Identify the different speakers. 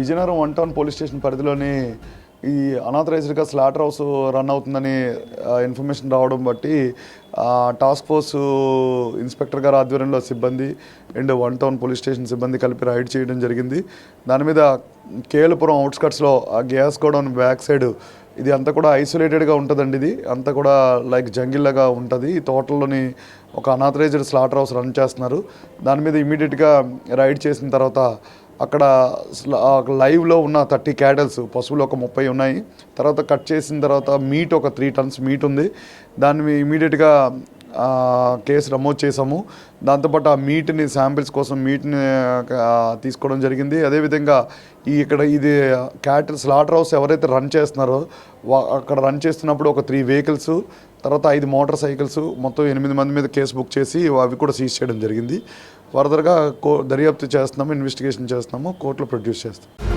Speaker 1: Vizianagaram one town police station పరిధిలోని ఈ అనాథరైజ్డ్గా స్లాటర్ హౌస్ రన్ అవుతుందని ఇన్ఫర్మేషన్ రావడం బట్టి టాస్క్ ఫోర్స్ ఇన్స్పెక్టర్ గారు ఆధ్వర్యంలో సిబ్బంది and one town police station సిబ్బంది కలిపి రైడ్ చేయడం జరిగింది. దాని మీద కేలుపురం అవుట్స్కట్స్లో ఆ గ్యాస్ గోడౌన్ బ్యాక్ సైడ్ ఇది అంతా కూడా ఐసోలేటెడ్గా ఉంటుందండి ఇది. అంతా కూడా లైక్ జంగిల్లాగా ఉంటుంది. ఈ తోటల్లోని ఒక అనాథరైజ్డ్ స్లాటర్ హౌస్ రన్ చేస్తున్నారు. దాని మీద ఇమీడియట్గా రైడ్ చేసిన తర్వాత అక్కడ లైవ్లో ఉన్న థర్టీ క్యాటల్స్ పశువులు ఒక ముప్పై ఉన్నాయి. తర్వాత కట్ చేసిన తర్వాత మీట్ ఒక త్రీ టన్స్ మీట్ ఉంది. దాన్ని ఇమీడియట్గా కేసు నమోదు చేసాము దాంతోపాటు ఆ మీట్ని శాంపిల్స్ కోసం మీట్ని తీసుకోవడం జరిగింది. అదేవిధంగా ఈ ఇక్కడ ఇది క్యాటిల్ స్లాటర్ హౌస్ ఎవరైతే రన్ చేస్తున్నారో వా- అక్కడ రన్ చేస్తున్నప్పుడు ఒక త్రీ వెహికల్స్ తర్వాత ఐదు మోటార్ సైకిల్స్ మొత్తం ఎనిమిది మంది మీద కేసు బుక్ చేసి అవి కూడా సీజ్ చేయడం జరిగింది. ఫర్దర్గా కో దర్యాప్తు చేస్తున్నాము ఇన్వెస్టిగేషన్ చేస్తున్నాము కోర్టులో ప్రొడ్యూస్ చేస్తాం